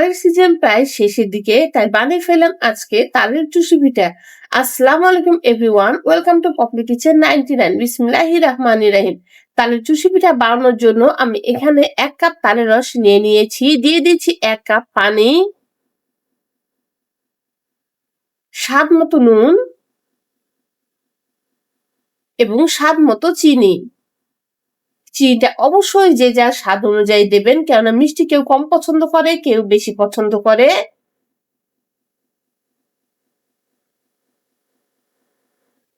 তালের সিজন প্রায় শেষের দিকে, তাই বানিয়ে ফেললাম আজকে তালের চুষি পিঠা। আসসালামু আলাইকুম everyone welcome to Popli kitchen ninety nine বিসমিল্লাহি রহমানি রাহিম। তালের চুষি পিঠা বানানোর জন্য আমি এখানে এক কাপ তালের রস নিয়ে নিয়েছি, দিয়ে দিচ্ছি এক কাপ পানি, স্বাদ মতো নুন, এবং স্বাদ মতো চিনি। চিনিটা অবশ্যই যে যার স্বাদ অনুযায়ী দেবেন। কেননা মিষ্টি কেউ কম পছন্দ করে, কেউ বেশি পছন্দ করে।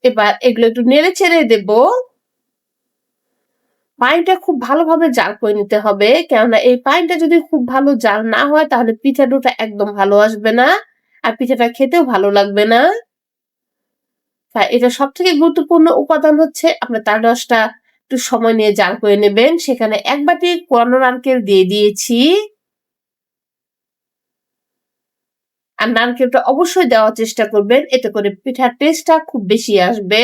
এবার এগুলো একটু নেড়ে ছেড়ে দেব। পানিটা খুব ভালোভাবে জাল করে নিতে হবে। কেননা এই পানিটা যদি খুব ভালো জাল না হয়, তাহলে পিঠা ডোটা একদম ভালো আসবে না। আর পিঠাটা খেতেও ভালো লাগবে না। এটা সব থেকে গুরুত্বপূর্ণ উপাদান হচ্ছে আপনার তার রসটা একটু সময় নিয়ে জাল করে নেবেন। সেখানে এক বাটি কোরানো নারকেল দিয়ে দিয়েছি। আর নারকেলটা অবশ্যই দেওয়ার চেষ্টা করবেন, এতে করে পিঠার টেস্টটা খুব বেশি আসবে।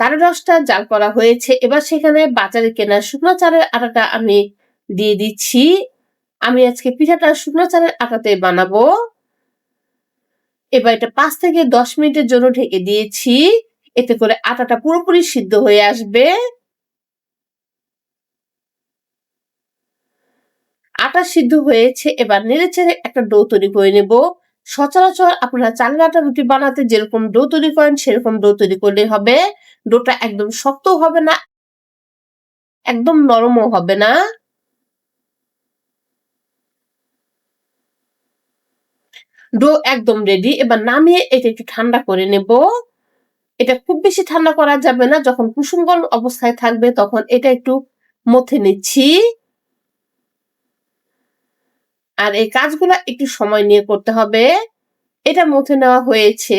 তার রসটা জাল করা হয়েছে, এবার সেখানে বাজারে কেনা শুকনো চালের আটাটা আমি দিয়ে দিচ্ছি। আমি আজকে পিঠাটা শুকনো চালের আটাতে বানাবো। এবার এটা পাঁচ থেকে দশ মিনিটের জন্য ঢেকে দিয়েছি। এতে করে আটাটা পুরোপুরি সিদ্ধ হয়ে আসবে। আটা সিদ্ধ হয়েছে, এবার নেড়ে চেড়ে একটা ডো তৈরি করে নেব। সচরাচর আপনারা চালের আটা রুটি বানাতে যেরকম ডো তৈরি করেন, সেরকম ডো তৈরি করলে হবে। ডোটা একদম শক্ত হবে না, একদম নরমও হবে না। ডো একদম রেডি এবার নামিয়ে এটা একটু ঠান্ডা করে নেব। এটা খুব বেশি ঠান্ডা করা যাবে না, যখন কুসুম গরম অবস্থায় থাকবে তখন এটা একটু মথে নিচ্ছি। আর এই কাজগুলো একটু সময় নিয়ে করতে হবে। এটা মথে নেওয়া হয়েছে।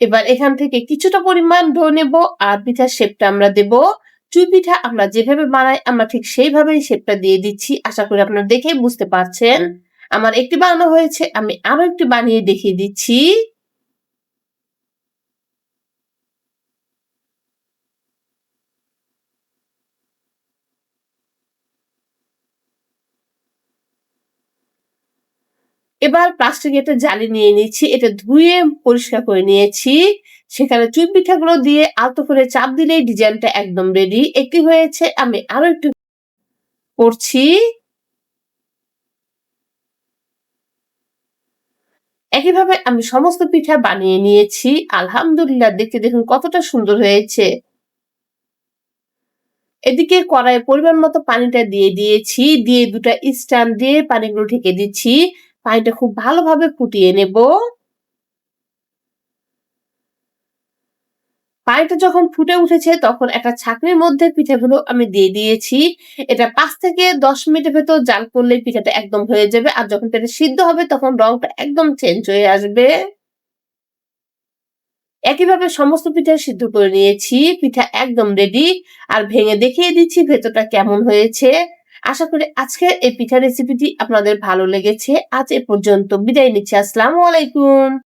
এবার এখান থেকে কিছুটা পরিমাণ ডো নেব, আর পিঠার শেপটা আমরা দেব। চুই পিঠা আমরা যেভাবে বানাই, আমরা ঠিক সেইভাবেই শেপটা দিয়ে দিচ্ছি। আশা করি আপনারা দেখে বুঝতে পারছেন। আমার একটি বানানো হয়েছে, আমি আরও একটি বানিয়ে দেখিয়ে দিচ্ছি। এবার প্লাস্টিক এটা জালি নিয়ে নিচ্ছি, এটা ধুয়ে পরিষ্কার করে নিয়েছি। সেখানে চুই পিঠাগুলো দিয়ে আলতো করে চাপ দিলেই ডিজাইনটা একদম রেডি একটি হয়েছে, আমি আরও একটু করছি। একইভাবে আমি সমস্ত পিঠা বানিয়ে নিয়েছি। আলহামদুলিল্লাহ, দেখতে দেখুন কতটা সুন্দর হয়েছে। এদিকে কড়াইয়ে পরিমাণ মতো পানিটা দিয়ে দিয়েছি, দিয়ে দুটা স্ট্যান্ড দিয়ে পানিগুলো ঢেকে দিচ্ছি। পানিটা খুব ভালোভাবে ফুটিয়ে নেব। পানিটা যখন ফুটে উঠেছে, তখন একটা ছাকনির মধ্যে পিঠাগুলো আমি দিয়ে দিয়েছি। এটা পাঁচ থেকে দশ মিনিটের ভেতর জাল করলে পিঠাটা একদম হয়ে যাবে। আর যখন পিঠা সিদ্ধ হবে, তখন রংটা একদম চেঞ্জ হয়ে আসবে। একইভাবে সমস্ত পিঠা সিদ্ধ করে নিয়েছি। পিঠা একদম রেডি আর ভেঙে দেখিয়ে দিচ্ছি ভেতরটা কেমন হয়েছে। আশা করি আজকের এই পিঠা রেসিপিটি আপনাদের ভালো লেগেছে। আজ এ পর্যন্ত বিদায় নিচ্ছি। আসসালামু আলাইকুম।